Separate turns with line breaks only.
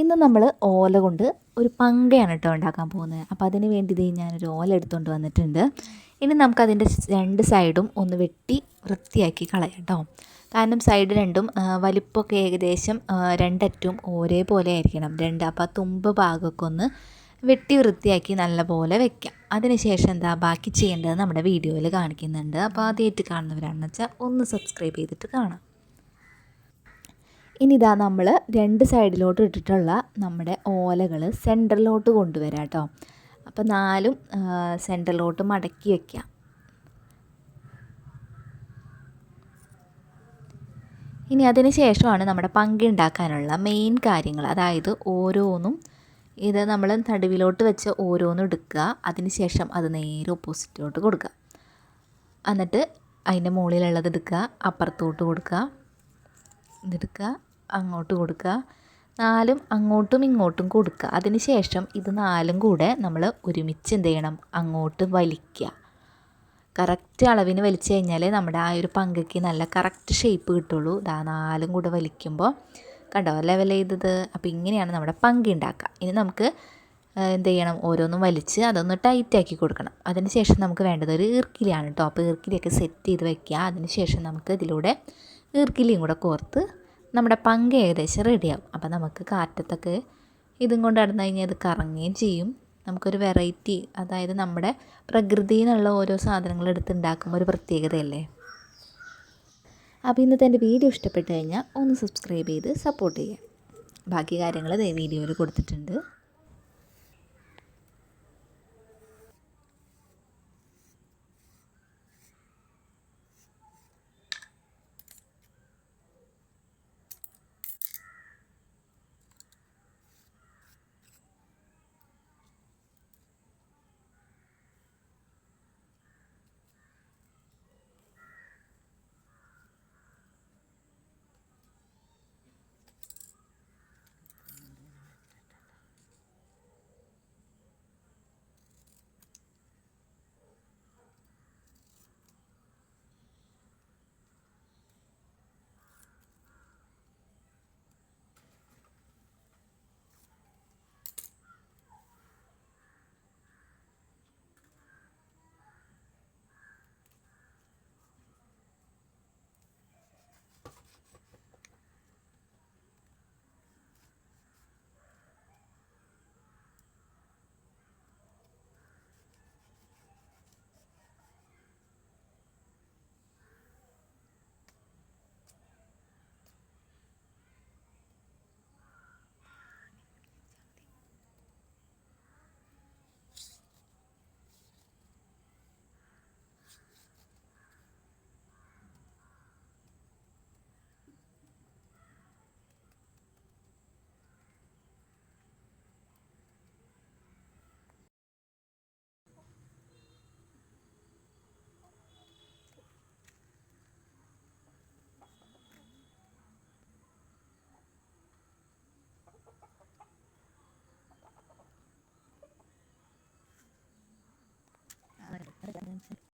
ഇന്ന് നമ്മൾ ഓല കൊണ്ട് ഒരു പങ്കയാണ് കേട്ടോ ഉണ്ടാക്കാൻ പോകുന്നത്. അപ്പോൾ അതിന് വേണ്ടി ഇത് ഞാനൊരു ഓല എടുത്തുകൊണ്ട് വന്നിട്ടുണ്ട്. ഇനി നമുക്കതിന്റെ രണ്ട് സൈഡും ഒന്ന് വെട്ടി വൃത്തിയാക്കി കളയാം കേട്ടോ കാരണം സൈഡ് രണ്ടും വലിപ്പമൊക്കെ ഏകദേശം രണ്ടറ്റും ഒരേപോലെ ആയിരിക്കണം. രണ്ട് അപ്പോൾ തുമ്പ് ഭാഗമൊക്കെ ഒന്ന് വെട്ടി വൃത്തിയാക്കി നല്ലപോലെ വെക്കാം. അതിനുശേഷം എന്താ ബാക്കി ചെയ്യേണ്ടത് നമ്മുടെ വീഡിയോയിൽ കാണിക്കുന്നുണ്ട്. അപ്പോൾ ആദ്യമായിട്ട് കാണുന്നവരാണെന്ന് വെച്ചാൽ ഒന്ന് സബ്സ്ക്രൈബ് ചെയ്തിട്ട് കാണാം. ഇനി ഇതാ നമ്മൾ രണ്ട് സൈഡിലോട്ട് ഇട്ടിട്ടുള്ള നമ്മുടെ ഓലകൾ സെന്ററിലോട്ട് കൊണ്ടുവരാം കേട്ടോ അപ്പോൾ നാലും സെന്ററിലോട്ട് മടക്കി വയ്ക്കാം ഇനി അതിന് ശേഷമാണ് നമ്മുടെ പങ്കി ഉണ്ടാക്കാനുള്ള മെയിൻ കാര്യങ്ങൾ. അതായത് ഓരോന്നും ഇത് നമ്മൾ നടുവിലോട്ട് വെച്ച് ഓരോന്നും എടുക്കുക. അതിന് ശേഷം അത് നേരെ ഓപ്പോസിറ്റിലോട്ട് കൊടുക്കുക. എന്നിട്ട് അതിന്റെ മുകളിലുള്ളത് എടുക്കുക. അപ്പുറത്തോട്ട് കൊടുക്കുക. ഇതെടുക്കുക. അങ്ങോട്ട് കൊടുക്കുക. നാലും അങ്ങോട്ടും ഇങ്ങോട്ടും കൊടുക്കുക. അതിനുശേഷം ഇത് നാലും കൂടെ നമ്മൾ ഒരുമിച്ച് എന്ത് ചെയ്യണം? അങ്ങോട്ട് വലിക്കുക. കറക്റ്റ് അളവിന് വലിച്ചു കഴിഞ്ഞാൽ നമ്മുടെ ആ ഒരു പങ്കയ്ക്ക് നല്ല കറക്റ്റ് ഷേപ്പ് കിട്ടുള്ളൂ. ഇതാ നാലും കൂടെ വലിക്കുമ്പോൾ കണ്ടോ? ലെവൽ ചെയ്തത്. അപ്പോൾ ഇങ്ങനെയാണ് നമ്മുടെ പങ്കി ഉണ്ടാക്കുക. ഇനി നമുക്ക് എന്ത് ചെയ്യണം? ഓരോന്നും വലിച്ച് അതൊന്ന് ടൈറ്റാക്കി കൊടുക്കണം. അതിനുശേഷം നമുക്ക് വേണ്ടത് ഒരു ഈർക്കിലിയാണ് കേട്ടോ അപ്പോൾ ഈർക്കിലിയൊക്കെ സെറ്റ് ചെയ്ത് വയ്ക്കുക അതിനുശേഷം നമുക്ക് ഇതിലൂടെ ഈർക്കിലിയും കൂടെ കോർത്ത് നമ്മുടെ പങ്ക് ഏകദേശം റെഡിയാവും. അപ്പോൾ നമുക്ക് കാറ്റത്തൊക്കെ ഇതും കൊണ്ട് നടന്നു കഴിഞ്ഞാൽ ഇത് കറങ്ങുകയും ചെയ്യും. നമുക്കൊരു വെറൈറ്റി അതായത് നമ്മുടെ പ്രകൃതിയിൽ നിന്നുള്ള ഓരോ സാധനങ്ങൾ എടുത്ത് ഉണ്ടാക്കുമ്പോൾ ഒരു പ്രത്യേകതയല്ലേ? അപ്പോൾ ഇന്നത്തെ എന്റെ വീഡിയോ ഇഷ്ടപ്പെട്ട് കഴിഞ്ഞാൽ ഒന്ന് സബ്സ്ക്രൈബ് ചെയ്ത് സപ്പോർട്ട് ചെയ്യുക. ബാക്കി കാര്യങ്ങൾ ദേ വീഡിയോയിൽ കൊടുത്തിട്ടുണ്ട്. Clemson